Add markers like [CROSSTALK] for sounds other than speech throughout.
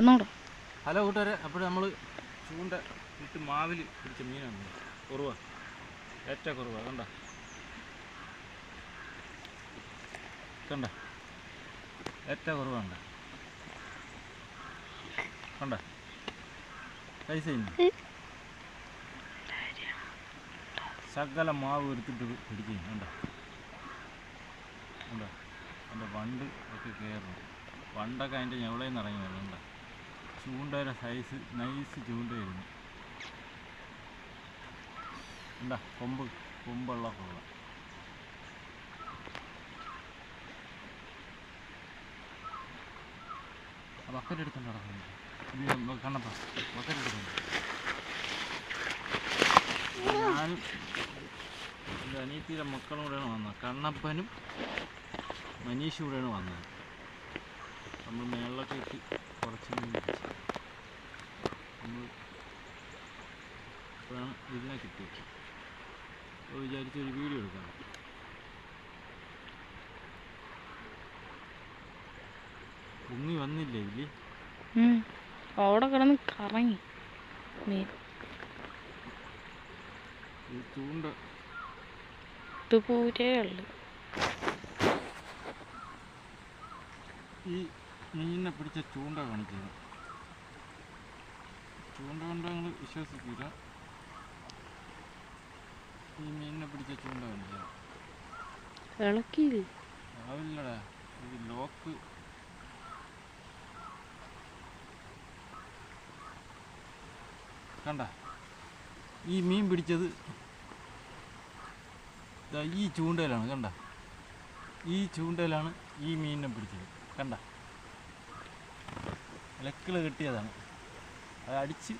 ഒന്നുകൂടെ ഹലോ കൂട്ടുകാരെ അപ്പോൾ നമ്മൾ ചൂണ്ട ഇട്ട് മാവിൽ പിടിച്ച മീനാണ്. കുറവ. ഏറ്റവും കുറവ. കണ്ട? കണ്ട? ഏറ്റവും കുറവുണ്ട് കണ്ട? പൈസ സകല ശകല മാവ് എടുത്തിട്ട് പിടിക്കും കണ്ട? കണ്ട? എന്റെ വണ്ട് ഒക്കെ കയറുന്നു വണ്ടൊക്കെ അതിന്റെ ഞവളയിൽ ഇറങ്ങി വരണം കണ്ട? ചൂണ്ടയുടെ സൈസ് നൈസ് ചൂണ്ടയായിരുന്നു. എന്താ കൊമ്പ് കൊമ്പുള്ള കൊള്ള. ബക്കറ്റ് എടുത്തോണ്ട് കണ്ണപ്പ ബക്കറ്റ് ഞാനും എന്റെ അനിയത്തിയുടെ മക്കളും കൂടെയാണ് വന്നത്. കണ്ണപ്പനും മനീഷും കൂടെയാണ് വന്നത്. നമ്മൾ മേളിലൊക്കെ ഇട്ട് ഉം. അവിടെ കിടന്ന് കറങ്ങി. മീൻ ഈ ചൂണ്ട. ഉള്ളു. ഈ മീനിനെ പിടിച്ച ചൂണ്ട ചൂണ്ട കൊണ്ട് ഞങ്ങൾ വിശ്വസിക്കില്ല ഈ മീനിനെ പിടിച്ച ചൂണ്ട ഇളക്കിയില്ല? ആവില്ലടാ. ഇത് ലോക്ക് കണ്ട. ഈ മീൻ പിടിച്ചത് ഈ ചൂണ്ടയിലാണ് കണ്ട. ഈ ചൂണ്ടയിലാണ് ഈ മീനിനെ പിടിച്ചത് കണ്ട. ലക്കിൽ കിട്ടിയതാണ്. അത് അടിച്ച്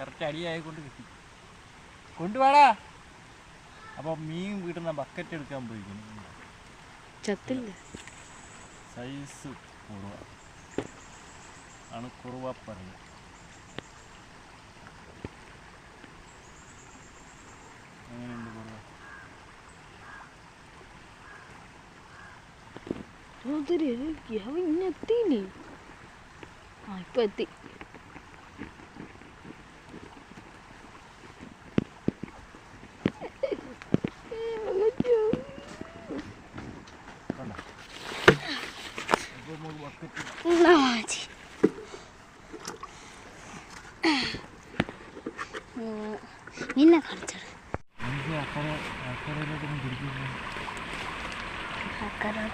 കറക്റ്റ് അടിയായിക്കൊണ്ട് കിട്ടി. കൊണ്ടുപോടാ അപ്പോൾ മീൻ കിട്ടുന്ന ബക്കറ്റ് എടുക്കാൻ പോയിരിക്കുന്നു ചത്തില്ല. സൈസ് കുറവ. ആണ് കുറവ പറയുന്നത് എങ്ങനെയുണ്ട് കുറുവ എത്തിയില്ലേ ആ ഇപ്പൊ എത്തി. നിന്നെ കാണിച്ചത് നമുക്ക് അക്കരെ അക്കരയിലോട്ടൊന്നും പിടിക്കില്ല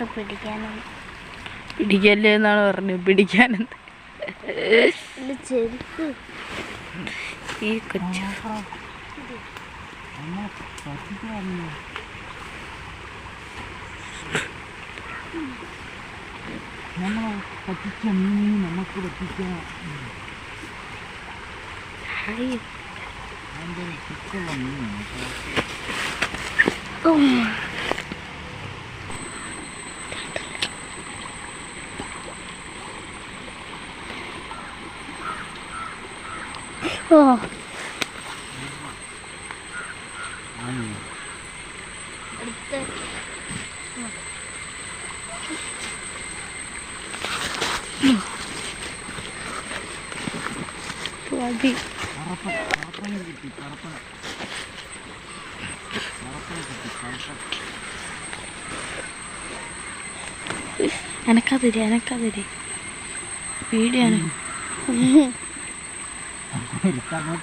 അക്കരോട്ട് പിടിക്കാനും പിടിക്കല്ലേ എന്നാണ് പറഞ്ഞത്. പിടിക്കാനെന്ത്? ചെരുപ്പ്. ഈ കൊച്ചു. നമ്മളെ പറ്റിച്ച മീൻ നമുക്ക് പറ്റിക്കാം ഹായ് അതിന്റെ മീനാണ് കേട്ടോ. ഓ ആണ്. അടുത്ത മതി. എനക്കതിരി എനക്കതിരി വീഡിയോ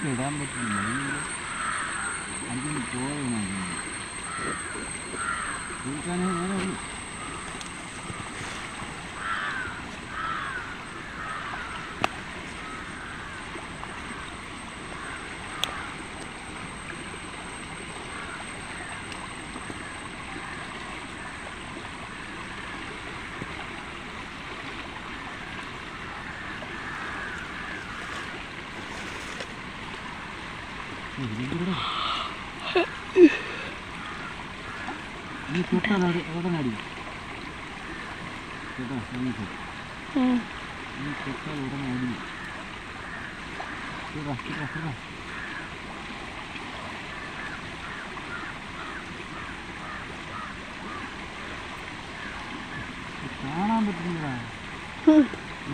ഇടാൻ പറ്റില്ല അതിന് കാണാൻ പറ്റുന്നില്ല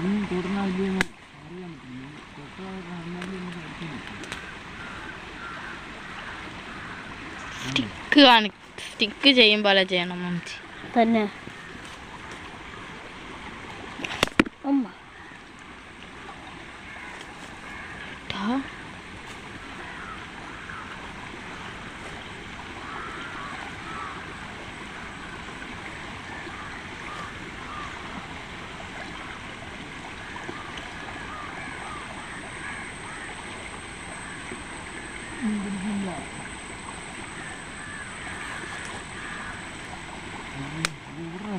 നീ തുടർന്നാ സ്റ്റിക്ക് കാണി സ്റ്റിക്ക് ചെയ്യും പോലെ ചെയ്യണം തന്നെ.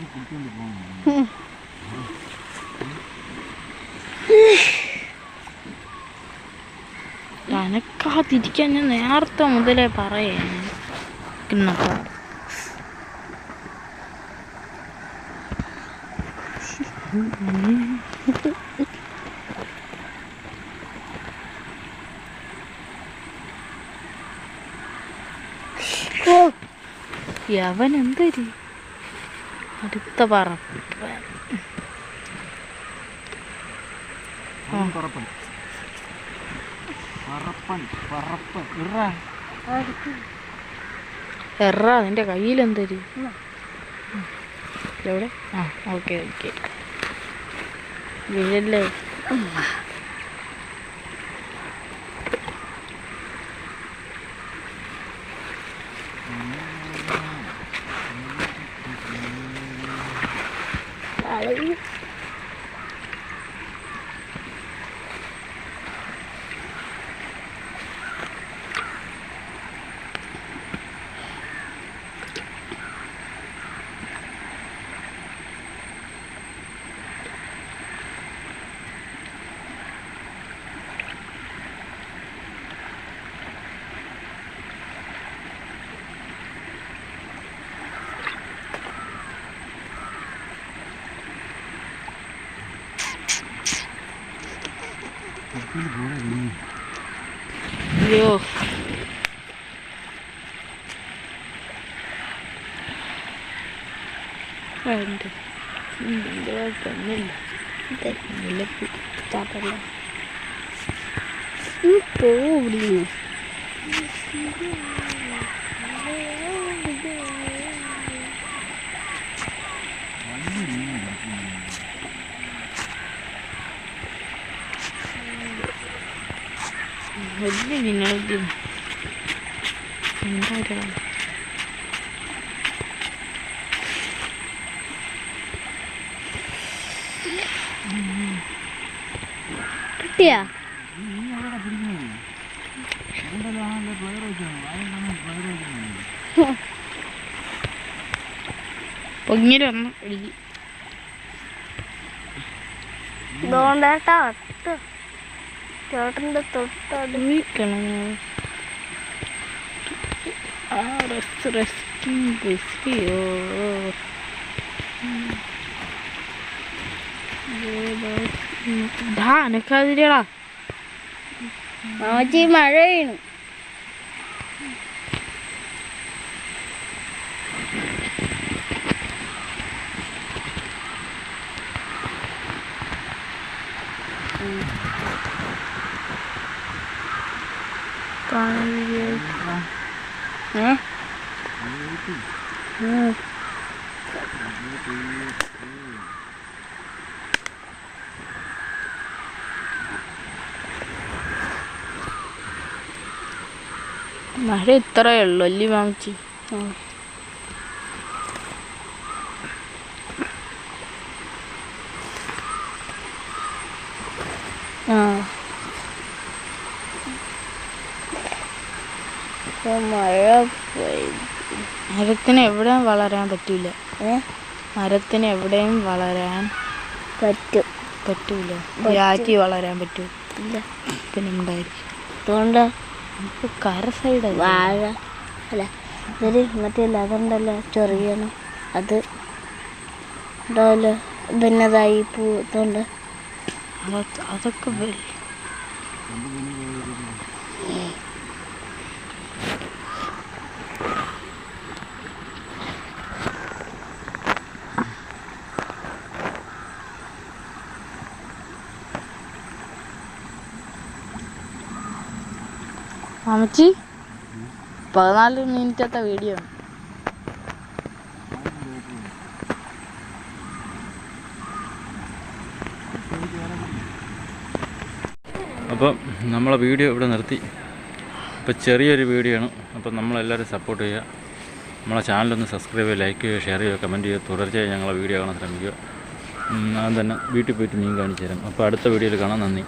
[LAUGHS] അനക്കാതിരിക്കാൻ ഞാൻ നേരത്തെ മുതലേ പറയേ അവൻ എന്തൊരു അടുത്ത പറപ്പ് എറ നിന്റെ കയ്യിൽ എന്തൊരു എവിടെ ആ ഓക്കെ ഓക്കെ. വീഴല്ലേ aí ഇതിന്റെ കുഴപ്പമൊന്നുമില്ല. ഇല്ല ചാപ്പല്ല പോവിടുന്നു വലിയ നിങ്ങളുടെ എന്താ വെക്കുന്നത് പൊങ്ങിട്ട് വന്ന് പിടിക്കും. ഇതുകൊണ്ടേട്ടാ ഒട്ട് ചേട്ടന്റെ തൊട്ടത് വീക്കണം ആ റെസ്റ്റ് റെസ്റ്റിംഗ് ബിസിയോ ധാ അനക്കാതിരിയടാ മാമച്ചി മഴ വീണു ഏ മഴ ഇത്രയേ ഉള്ളൂ. അല്ലേ മാമിച്ചി. ആ. മഴ മരത്തിന് എവിടെയും വളരാൻ പറ്റൂല. ഏ? മരത്തിന് എവിടെയും വളരാൻ പറ്റും. പറ്റൂല. വളരാൻ പറ്റൂ. പിന്നെ ഉണ്ടായിരിക്കും അതുകൊണ്ട് കര സൈഡ് വാഴ. അല്ല ഇതൊരു മറ്റേ അതുണ്ടല്ലോ ചെറിയണം അത് ഉണ്ടാവല്ലോ ഭിന്നതായി പൂ അതൊക്കെ വെ- മാമച്ചി പതിനാല് മിനിറ്റത്തെ വീഡിയോ അപ്പോൾ അപ്പം നമ്മളെ വീഡിയോ ഇവിടെ നിർത്തി. ഇപ്പോൾ ചെറിയൊരു വീഡിയോ ആണ്. അപ്പം നമ്മളെല്ലാവരും സപ്പോർട്ട് ചെയ്യുക. നമ്മളെ ചാനലൊന്ന് സബ്സ്ക്രൈബ് ചെയ്യുക ലൈക്ക് ചെയ്യുക ഷെയർ ചെയ്യുക കമന്റ് ചെയ്യുക. തുടർച്ചയായി ഞങ്ങളെ വീഡിയോ കാണാൻ ശ്രമിക്കുക. ഞാൻ തന്നെ വീട്ടിൽ പോയിട്ട് മീൻ കാണിച്ചു തരാം. അപ്പോൾ അടുത്ത വീഡിയോയിൽ കാണാം. നന്ദി.